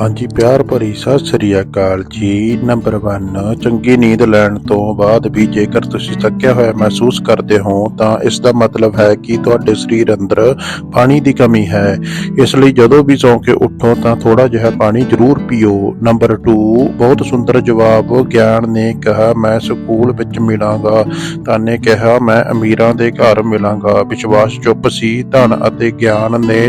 ਹਾਂਜੀ, ਪਿਆਰ ਭਰੀ ਸਤਿ ਸ੍ਰੀ ਅਕਾਲ ਜੀ। ਨੰਬਰ 1 ਚੰਗੀ ਨੀਂਦ ਲੈਣ ਤੋਂ ਬਾਅਦ ਵੀ ਜੇਕਰ ਤੁਸੀਂ ਥੱਕਿਆ ਹੋਇਆ ਮਹਿਸੂਸ ਕਰਦੇ ਹੋ, ਤਾਂ ਇਸ ਦਾ ਮਤਲਬ ਹੈ ਕਿ ਤੁਹਾਡੇ ਸਰੀਰ ਅੰਦਰ ਪਾਣੀ ਦੀ ਕਮੀ ਹੈ। ਇਸ ਲਈ ਜਦੋਂ ਵੀ ਸੌਂ ਕੇ ਉੱਠੋ, ਤਾਂ ਥੋੜਾ ਜਿਹਾ ਪਾਣੀ ਜ਼ਰੂਰ ਪੀਓ। ਨੰਬਰ 2 ਬਹੁਤ ਸੁੰਦਰ ਜਵਾਬ ਗਿਆਨ ਨੇ ਕਿਹਾ, ਮੈਂ ਸਕੂਲ ਵਿੱਚ ਮਿਲਾਂਗਾ। ਤਾਨੇ ਕਿਹਾ, ਮੈਂ ਅਮੀਰਾਂ ਦੇ ਘਰ ਮਿਲਾਂਗਾ। ਵਿਸ਼ਵਾਸ ਚੁੱਪ ਸੀ। ਧਨ ਅਤੇ ਗਿਆਨ ਨੇ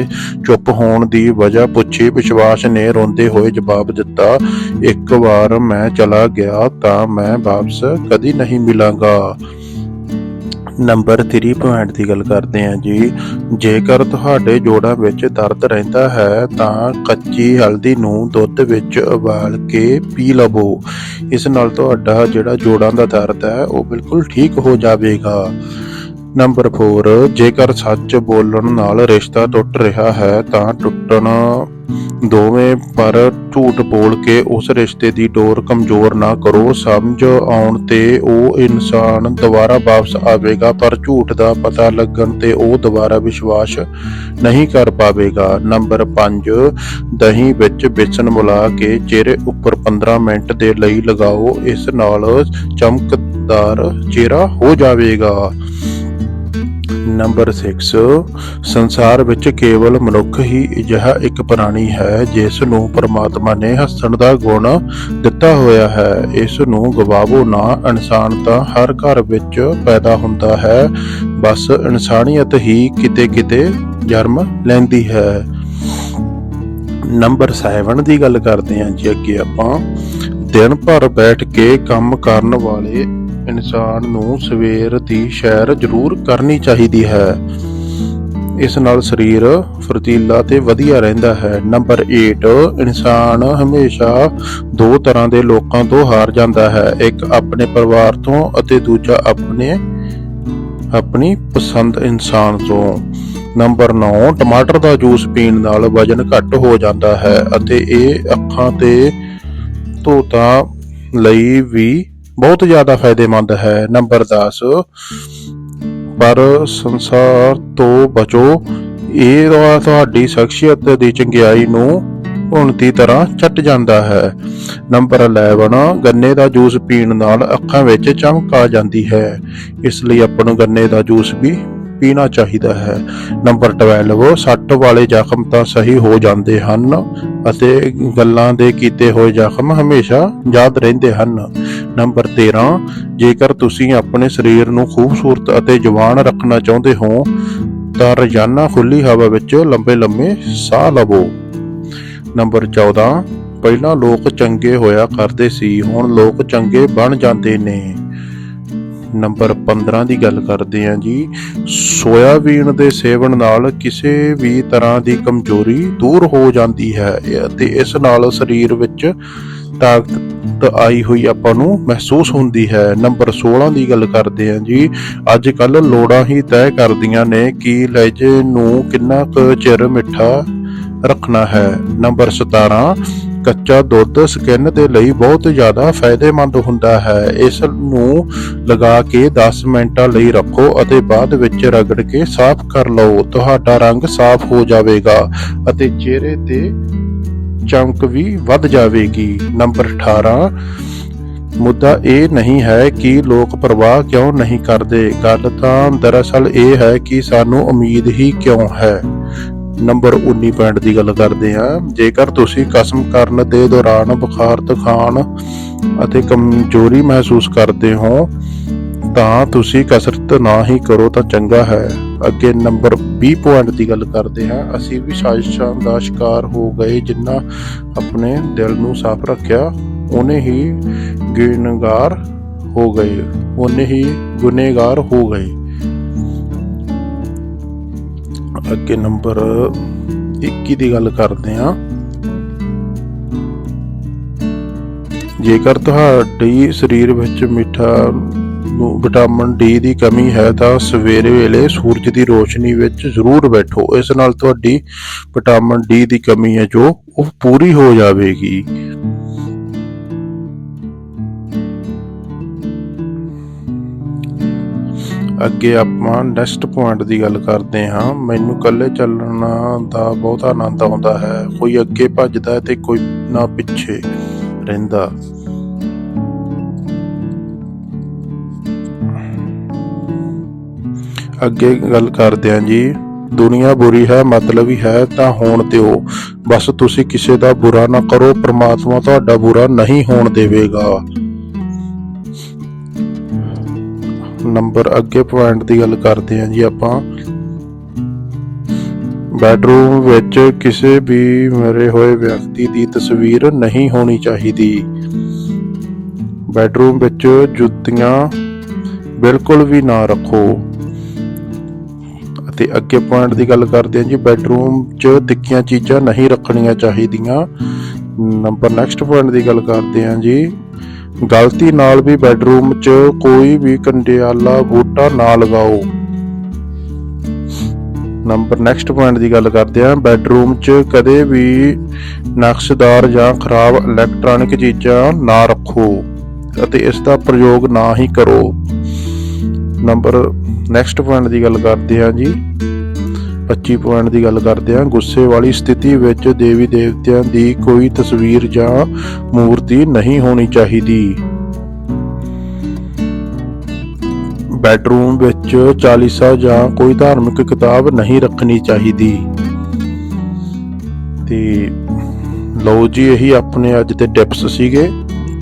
ਚੁੱਪ ਹੋਣ ਦੀ ਵਜ੍ਹਾ ਪੁੱਛੀ। ਵਿਸ਼ਵਾਸ ਨੇ ਰੋਂ ਰੋਂਦੇ ਹੋਏ ਜਵਾਬ ਦਿੱਤਾ, ਇੱਕ ਵਾਰ ਮੈਂ ਚਲਾ ਗਿਆ ਤਾਂ ਮੈਂ ਵਾਪਸ ਕਦੀ ਨਹੀਂ ਮਿਲਾਂਗਾ। ਨੰਬਰ 3 ਪੁਆਇੰਟ ਦੀ ਗੱਲ ਕਰਦੇ ਹਾਂ ਜੀ। ਜੇਕਰ ਤੁਹਾਡੇ ਜੋੜਾਂ ਵਿੱਚ ਦਰਦ ਰਹਿੰਦਾ ਹੈ, ਤਾਂ ਕੱਚੀ ਹਲਦੀ ਨੂੰ ਦੁੱਧ ਵਿੱਚ ਉਬਾਲ ਕੇ ਪੀ ਲਵੋ। ਇਸ ਨਾਲ ਤੁਹਾਡਾ ਜਿਹੜਾ ਜੋੜਾਂ ਦਾ ਦਰਦ ਹੈ, ਉਹ ਬਿਲਕੁਲ ਠੀਕ ਹੋ ਜਾਵੇਗਾ। ਨੰਬਰ 4 ਜੇਕਰ ਸੱਚ ਬੋਲਣ ਨਾਲ ਰਿਸ਼ਤਾ ਟੁੱਟ ਰਿਹਾ ਹੈ, ਤਾਂ ਟੁੱਟਣ ਦੋਵੇਂ ਪਰ ਝੂਠ ਬੋਲ ਕੇ ਉਸ ਰਿਸ਼ਤੇ ਦੀ ਡੋਰ ਕਮਜ਼ੋਰ ਨਾ ਕਰੋ। ਸਮਝ ਆਉਣ ਤੇ ਉਹ ਇਨਸਾਨ ਦੁਬਾਰਾ ਵਾਪਸ ਆਵੇਗਾ, ਪਰ ਝੂਠ ਦਾ ਪਤਾ ਲੱਗਣ ਤੇ ਉਹ ਦੁਬਾਰਾ ਵਿਸ਼ਵਾਸ ਨਹੀਂ ਕਰ ਪਾਵੇਗਾ। ਨੰਬਰ 5 ਦਹੀਂ ਵਿੱਚ ਬੇਸਨ ਮਿਲਾ ਕੇ ਚਿਹਰੇ ਉੱਪਰ 15 ਮਿੰਟ ਦੇ ਲਈ ਲਗਾਓ। ਇਸ ਨਾਲ ਚਮਕਦਾਰ ਚਿਹਰਾ ਹੋ ਜਾਵੇਗਾ। ਨੰਬਰ 6 ਸੰਸਾਰ ਵਿੱਚ ਕੇਵਲ ਮਨੁੱਖ ਹੀ ਅਜਿਹਾ ਇੱਕ ਪ੍ਰਾਣੀ ਹੈ, ਜਿਸ ਨੂੰ ਪਰਮਾਤਮਾ ਨੇ ਹੱਸਣ ਦਾ ਗੁਣ ਦਿੱਤਾ ਹੋਇਆ ਹੈ। ਇਸ ਨੂੰ ਗਵਾਵੋ ਨਾ, ਇਨਸਾਨ ਤਾਂ ਹਰ ਘਰ ਵਿੱਚ ਪੈਦਾ ਹੁੰਦਾ ਹੈ। ਬਸ ਇਨਸਾਨੀਅਤ ਹੀ ਕਿਤੇ-ਕਿਤੇ ਜਨਮ ਲੈਂਦੀ ਹੈ। ਨੰਬਰ 7 ਦੀ ਗੱਲ ਕਰਦੇ ਹਾਂ ਜੀ ਅੱਗੇ ਆਪਾਂ। ਦਿਨ ਭਰ ਬੈਠ ਕੇ ਕੰਮ ਕਰਨ ਵਾਲੇ ਇਨਸਾਨ ਨੂੰ ਸਵੇਰ ਦੀ ਸੈਰ ਜ਼ਰੂਰ ਕਰਨੀ ਚਾਹੀਦੀ ਹੈ। ਇਸ ਨਾਲ ਸਰੀਰ ਫੁਰਤੀਲਾ ਤੇ ਵਧੀਆ ਰਹਿੰਦਾ ਹੈ। ਨੰਬਰ 8 ਇਨਸਾਨ ਹਮੇਸ਼ਾ ਦੋ ਤਰ੍ਹਾਂ ਦੇ ਲੋਕਾਂ ਤੋਂ ਹਾਰ ਜਾਂਦਾ ਹੈ। ਇੱਕ ਆਪਣੇ ਪਰਿਵਾਰ ਤੋਂ ਅਤੇ ਦੂਜਾ ਆਪਣੇ, ਆਪਣੀ ਪਸੰਦ ਇਨਸਾਨ ਤੋਂ। ਨੰਬਰ 9 ਟਮਾਟਰ ਦਾ ਜੂਸ ਪੀਣ ਨਾਲ ਵਜਨ ਘੱਟ ਹੋ ਜਾਂਦਾ ਹੈ ਅਤੇ ਇਹ ਅੱਖਾਂ ਤੇ ਧੋਤਾ ਲਈ ਵੀ ਬਹੁਤ ਜ਼ਿਆਦਾ ਫਾਇਦੇਮੰਦ ਹੈ। ਨੰਬਰ 10 ਪਰ ਸੰਸਾਰ ਤੋਂ ਬਚੋ। ਇਹ ਤੁਹਾਡੀ ਸ਼ਖਸੀਅਤ ਦੀ ਚੰਗਿਆਈ ਨੂੰ ਉਨਤੀ ਤਰ੍ਹਾਂ ਛੱਟ ਜਾਂਦਾ ਹੈ। ਨੰਬਰ 11 ਗੰਨੇ ਦਾ ਜੂਸ ਪੀਣ ਨਾਲ ਅੱਖਾਂ ਵਿੱਚ ਚਮਕ ਆ ਜਾਂਦੀ ਹੈ। ਇਸ ਲਈ ਆਪਾਂ ਨੂੰ ਗੰਨੇ ਦਾ ਜੂਸ ਵੀ ਪੀਣਾ ਚਾਹੀਦਾ ਹੈ। ਨੰਬਰ 12 ਸੱਟ ਵਾਲੇ ਜ਼ਖਮ ਤਾਂ ਸਹੀ ਹੋ ਜਾਂਦੇ ਹਨ ਅਤੇ ਗੱਲਾਂ ਦੇ ਕੀਤੇ ਹੋਏ ਜ਼ਖਮ ਹਮੇਸ਼ਾ ਯਾਦ ਰਹਿੰਦੇ ਹਨ। ਨੰਬਰ 13 ਜੇਕਰ ਤੁਸੀਂ ਆਪਣੇ ਸਰੀਰ ਨੂੰ ਖੂਬਸੂਰਤ ਅਤੇ ਜਵਾਨ ਰੱਖਣਾ ਚਾਹੁੰਦੇ ਹੋ, ਤਾਂ ਰੋਜ਼ਾਨਾ ਖੁੱਲੀ ਹਵਾ ਵਿੱਚ ਲੰਬੇ-ਲੰਬੇ ਸਾਹ ਲਵੋ। ਨੰਬਰ 14 ਪਹਿਲਾਂ ਲੋਕ ਚੰਗੇ ਹੋਇਆ ਕਰਦੇ ਸੀ, ਹੁਣ ਲੋਕ ਚੰਗੇ ਬਣ ਜਾਂਦੇ ਨੇ। ਨੰਬਰ 15 ਦੀ ਗੱਲ ਕਰਦੇ ਹਾਂ ਜੀ। ਸੋਇਆਬੀਨ ਦੇ ਸੇਵਨ ਨਾਲ ਕਿਸੇ ਵੀ ਤਰ੍ਹਾਂ ਦੀ ਕਮਜ਼ੋਰੀ ਦੂਰ ਹੋ ਜਾਂਦੀ ਹੈ ਅਤੇ ਇਸ ਨਾਲ ਸਰੀਰ ਵਿੱਚ ਤਾਕਤ ਆਈ ਹੋਈ ਆਪਾਂ ਨੂੰ ਮਹਿਸੂਸ ਹੁੰਦੀ ਹੈ। ਨੰਬਰ 16 ਦੀ ਗੱਲ ਕਰਦੇ ਹਾਂ ਜੀ। ਅੱਜ ਕੱਲ ਲੋੜਾਂ ਹੀ ਤੈਅ ਕਰਦੀਆਂ ਨੇ ਕਿ ਲਹਿਜੇ ਨੂੰ ਕਿੰਨਾ ਕੁ ਚਿਰ ਮਿੱਠਾ ਰੱਖਣਾ ਹੈ। ਨੰਬਰ 17 ਕੱਚਾ ਦੁੱਧ ਸਕਿਨ ਦੇ ਲਈ ਬਹੁਤ ਜ਼ਿਆਦਾ ਫਾਇਦੇਮੰਦ ਹੁੰਦਾ ਹੈ। ਇਸ ਨੂੰ ਲਗਾ ਕੇ 10 ਮਿੰਟਾਂ ਲਈ ਰੱਖੋ ਅਤੇ ਬਾਅਦ ਵਿੱਚ ਰਗੜ ਕੇ ਸਾਫ਼ ਕਰ ਲਓ। ਤੁਹਾਡਾ ਰੰਗ ਸਾਫ਼ ਹੋ ਜਾਵੇਗਾ ਅਤੇ ਚਿਹਰੇ ਤੇ ਚਮਕ ਵੀ ਵੱਧ ਜਾਵੇਗੀ। ਨੰਬਰ 18 ਮੁੱਦਾ ਇਹ ਨਹੀਂ ਹੈ ਕਿ ਲੋਕ ਪਰਵਾਹ ਕਿਉਂ ਨਹੀਂ ਕਰਦੇ। ਗੱਲ ਤਾਂ ਦਰਅਸਲ ਇਹ ਹੈ ਕਿ ਸਾਨੂੰ ਉਮੀਦ ਹੀ ਕਿਉਂ ਹੈ। ਨੰਬਰ 19 ਪੁਆਇੰਟ ਦੀ ਗੱਲ ਕਰਦੇ ਹਾਂ। ਜੇਕਰ ਤੁਸੀਂ ਕਸਮ ਕਰਨ ਦੇ ਦੌਰਾਨ ਬੁਖਾਰ ਤਖਾਨ ਅਤੇ ਕਮਜ਼ੋਰੀ ਮਹਿਸੂਸ ਕਰਦੇ ਹੋ, ਤਾਂ ਤੁਸੀਂ ਕਸਰਤ ਨਾ ਹੀ ਕਰੋ ਤਾਂ ਚੰਗਾ ਹੈ। ਅੱਗੇ ਨੰਬਰ 20 ਪੁਆਇੰਟ ਦੀ ਗੱਲ ਕਰਦੇ ਹਾਂ। ਅਸੀਂ ਵੀ ਸਾਜ਼ਿਸ਼ਾਂ ਦਾ ਸ਼ਿਕਾਰ ਹੋ ਗਏ ਜਿਨ੍ਹਾਂ ਆਪਣੇ ਦਿਲ ਨੂੰ ਸਾਫ਼ ਰੱਖਿਆ, ਉਹਨੇ ਹੀ ਗੁਨਾਹਗਾਰ ਹੋ ਗਏ। ਉਹਨੇ ਹੀ ਗੁਨੇਗਾਰ ਹੋ ਗਏ। ਅੱਗੇ ਨੰਬਰ 21 ਦੀ ਗੱਲ ਕਰਦੇ ਹਾਂ। ਜੇਕਰ ਤੁਹਾਡੀ ਸਰੀਰ ਵਿੱਚ ਮਿੱਠਾ ਵਿਟਾਮਿਨ ਡੀ ਦੀ ਕਮੀ ਹੈ, ਤਾਂ ਸਵੇਰੇ ਵੇਲੇ ਸੂਰਜ ਦੀ ਰੋਸ਼ਨੀ ਵਿੱਚ ਜ਼ਰੂਰ ਬੈਠੋ। ਇਸ ਨਾਲ ਤੁਹਾਡੀ ਵਿਟਾਮਿਨ ਡੀ ਦੀ ਕਮੀ ਹੈ, ਜੋ ਉਹ ਪੂਰੀ ਹੋ ਜਾਵੇਗੀ। ਅੱਗੇ ਆਪਾਂ ਨੈਕਸਟ ਪੁਆਇੰਟ ਦੀ ਗੱਲ ਕਰਦੇ ਹਾਂ। ਮੈਨੂੰ ਇਕੱਲੇ ਚੱਲਣਾ ਦਾ ਬਹੁਤ ਆਨੰਦ ਆਉਂਦਾ ਹੈ। ਕੋਈ ਅੱਗੇ ਭੱਜਦਾ ਤੇ ਕੋਈ ਨਾ ਪਿੱਛੇ ਰਹਿੰਦਾ। ਅੱਗੇ ਗੱਲ ਕਰਦੇ ਹਾਂ ਜੀ। ਦੁਨੀਆ ਬੁਰੀ ਹੈ, ਮਤਲਬ ਹੀ ਹੈ, ਤਾਂ ਹੋਣ ਦਿਓ। ਬਸ ਤੁਸੀਂ ਕਿਸੇ ਦਾ ਬੁਰਾ ਨਾ ਕਰੋ, ਪ੍ਰਮਾਤਮਾ ਤੁਹਾਡਾ ਬੁਰਾ ਨਹੀਂ ਹੋਣ ਦੇਵੇਗਾ। ਨੰਬਰ ਅੱਗੇ ਪੁਆਇੰਟ ਦੀ ਗੱਲ ਕਰਦੇ ਹਾਂ ਜੀ ਆਪਾਂ। ਬੈਡਰੂਮ ਵਿੱਚ ਕਿਸੇ ਵੀ ਮਰੇ ਹੋਏ ਵਿਅਕਤੀ ਦੀ ਤਸਵੀਰ ਨਹੀਂ ਹੋਣੀ ਚਾਹੀਦੀ। ਬੈਡਰੂਮ ਵਿੱਚ ਜੁੱਤੀਆਂ ਬਿਲਕੁਲ ਵੀ ਨਾ ਰੱਖੋ। ਅਤੇ ਅੱਗੇ ਪੁਆਇੰਟ ਦੀ ਗੱਲ ਕਰਦੇ ਹਾਂ ਜੀ ਬੈਡਰੂਮ 'ਚ ਤਿੱਖੀਆਂ ਚੀਜ਼ਾਂ ਨਹੀਂ ਰੱਖਣੀਆਂ ਚਾਹੀਦੀਆਂ। ਨੰਬਰ ਨੈਕਸਟ ਪੁਆਇੰਟ ਦੀ ਗੱਲ ਕਰਦੇ ਹਾਂ ਜੀ। ਗਲਤੀ ਨਾਲ ਵੀ ਬੈਡਰੂਮ 'ਚ ਕੋਈ ਵੀ ਕੰਡਿਆਲਾ ਬੂਟਾ ਨਾ ਲਗਾਓ। ਨੰਬਰ ਨੈਕਸਟ ਪੁਆਇੰਟ ਦੀ ਗੱਲ ਕਰਦੇ ਹਾਂ। ਬੈਡਰੂਮ 'ਚ ਕਦੇ ਵੀ ਨਕਸ਼ਦਾਰ ਜਾਂ ਖਰਾਬ ਇਲੈਕਟ੍ਰੋਨਿਕ ਚੀਜ਼ਾਂ ਨਾ ਰੱਖੋ ਅਤੇ ਇਸ ਦਾ ਪ੍ਰਯੋਗ ਨਾ ਹੀ ਕਰੋ। ਨੰਬਰ ਨੈਕਸਟ ਪੁਆਇੰਟ ਦੀ ਗੱਲ ਕਰਦੇ ਹਾਂ ਜੀ। 25 ਪੁਆਇੰਟ ਦੀ ਗੱਲ ਕਰਦੇ ਹਾਂ, ਗੁੱਸੇ ਵਾਲੀ ਸਥਿਤੀ ਵਿੱਚ ਦੇਵੀ ਦੇਵਤਿਆਂ ਦੀ ਕੋਈ ਤਸਵੀਰ ਜਾਂ ਮੂਰਤੀ ਨਹੀਂ ਹੋਣੀ ਚਾਹੀਦੀ। ਬੈਡਰੂਮ ਵਿੱਚ ਚਾਲੀਸਾ ਜਾਂ ਕੋਈ ਧਾਰਮਿਕ ਕਿਤਾਬ ਨਹੀਂ ਰੱਖਣੀ ਚਾਹੀਦੀ। ਤੇ ਲਓ ਜੀ, ਇਹੀ ਆਪਣੇ ਅੱਜ ਦੇ ਟਿਪਸ ਸੀਗੇ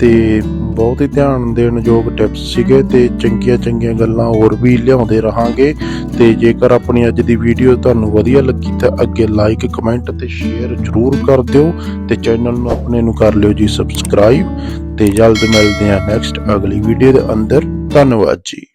ਤੇ ਬਹੁਤ ਹੀ ਧਿਆਨ ਦੇਣ ਯੋਗ ਟਿਪਸ ਸੀਗੇ ਤੇ ਚੰਗੀਆਂ ਚੰਗੀਆਂ ਗੱਲਾਂ ਹੋਰ ਵੀ ਲਿਆਉਂਦੇ ਰਹਾਂਗੇ। ਤੇ ਜੇਕਰ ਆਪਣੀ ਅੱਜ ਦੀ ਵੀਡੀਓ ਤੁਹਾਨੂੰ ਵਧੀਆ ਲੱਗੀ ਤਾਂ ਅੱਗੇ ਲਾਈਕ ਕਮੈਂਟ ਤੇ ਸ਼ੇਅਰ ਜ਼ਰੂਰ ਕਰ ਦਿਓ ਤੇ ਚੈਨਲ ਨੂੰ ਆਪਣੇ ਨੂੰ ਕਰ ਲਿਓ ਜੀ ਸਬਸਕ੍ਰਾਈਬ ਤੇ ਜਲਦ ਮਿਲਦੇ ਹਾਂ ਨੈਕਸਟ ਅਗਲੀ ਵੀਡੀਓ ਦੇ ਅੰਦਰ। ਧੰਨਵਾਦ ਜੀ।